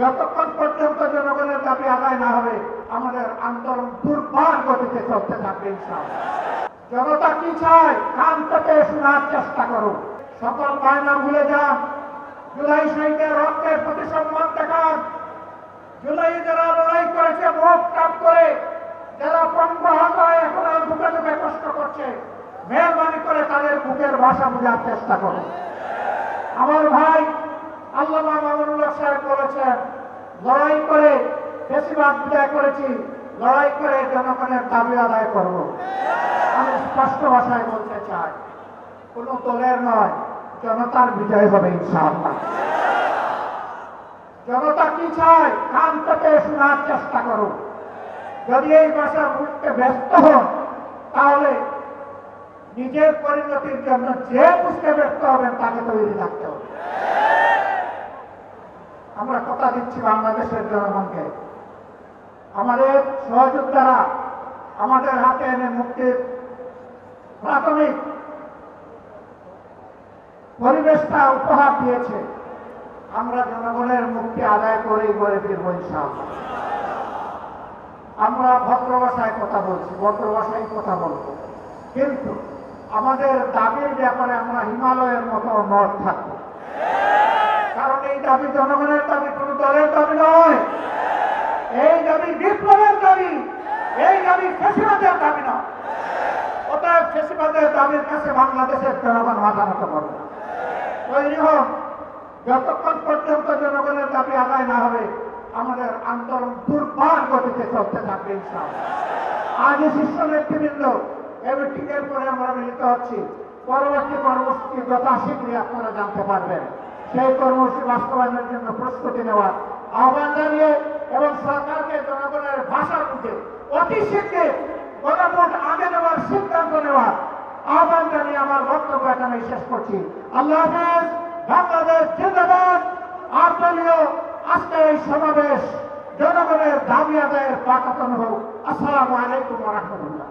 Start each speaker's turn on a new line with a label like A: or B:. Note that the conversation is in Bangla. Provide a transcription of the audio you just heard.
A: যতক্ষণ পর্যন্ত জনগণের দাবি আদায় না হবে, আমাদের আন্দোলন দুর্বার গতিতে চলতে থাকবে জনতা কি চায়? কান থেকে শোনার চেষ্টা করুন। সকল বায়না ভুলে যান। জুলাই শহীদের রক্তের প্রতি সম্মান দেখান। জুলাই যারা লড়াই করেছে, মুখ কাপ করে যারা পঙ্গ হয় এখন আর বুকে বুকে কষ্ট করছে, মেহরবানি করে তাদের বুকের ভাষা বোঝার চেষ্টা করুন। আমার ভাই আল্লাহ মামুনুল্লাহ সাহেব বলেছেন লড়াই করে বেশিরভাগ বিদায় করেছি। লড়াই করে জনগণের দাবি আদায় করব। আমি স্পষ্ট ভাষায় বলতে চাই, কোন দলের নয়, জনতার বিজয় হবে ইনশাআল্লাহ। জনতা কি চায়, কান থেকে শোনার চেষ্টা করুন। যদি এই ভাষা বুঝতে ব্যস্ত হন, তাহলে নিজের পরিণতির জন্য যে বুঝতে ব্যস্ত হবেন, তাকে তৈরি থাকতে হবে। দিচ্ছি বাংলাদেশের জনগণকে। আমাদের সহযোদ্ধারা আমাদের হাতে এনে মুক্তির প্রাথমিক পরিবেশটা উপহার দিয়েছে। আমরা জনগণের মুক্তি আদায় করেই করে ফিরব ইনশাআল্লাহ। আমরা ভদ্র ভাষায় কথা বলছি ভদ্র ভাষায় কথা বলব। কিন্তু আমাদের দাবির ব্যাপারে আমরা হিমালয়ের মতো মত থাকব। কারণ এই দাবি জনগণের দাবি দাবি বিপ্লবের দাবি, এই দাবি ফেসিবাদের দাবি না। অতএব ফেসিবাদের দাবির কাছে বাংলাদেশের জনগণ মাথা মতো করবে। তৈরি হোক, যতক্ষণ পর্যন্ত জনগণের দাবি আদায় না হবে, আমাদের আন্দোলন দুর্বার গতিতে চলতে থাকবে আজ শীর্ষ নেতৃবৃন্দ এই মিটিং এর পরে আমরা মিলিত হচ্ছি। পরবর্তী কর্মসূচি যথাশীঘ্রই আপনারা জানতে পারবেন। সেই কর্মসূচি বাস্তবায়নের জন্য প্রস্তুতি নেওয়ার আহ্বান জানিয়ে এবং সরকারকে জনগণের ভাষা বুঝে অতি শীঘ্রে গণভোট আগে নেওয়ার সিদ্ধান্ত নেওয়ার আহ্বান জানিয়ে আমার বক্তব্য এখানে শেষ করছি। আল্লাহ হাফেজ, বাংলাদেশ জিন্দাবাদ। আর দলীয় আজকে এই সমাবেশ জনগণের দাবি আদায়ের পাকাতন হোক। আসসালামু আলাইকুম রহমতুল্লাহ।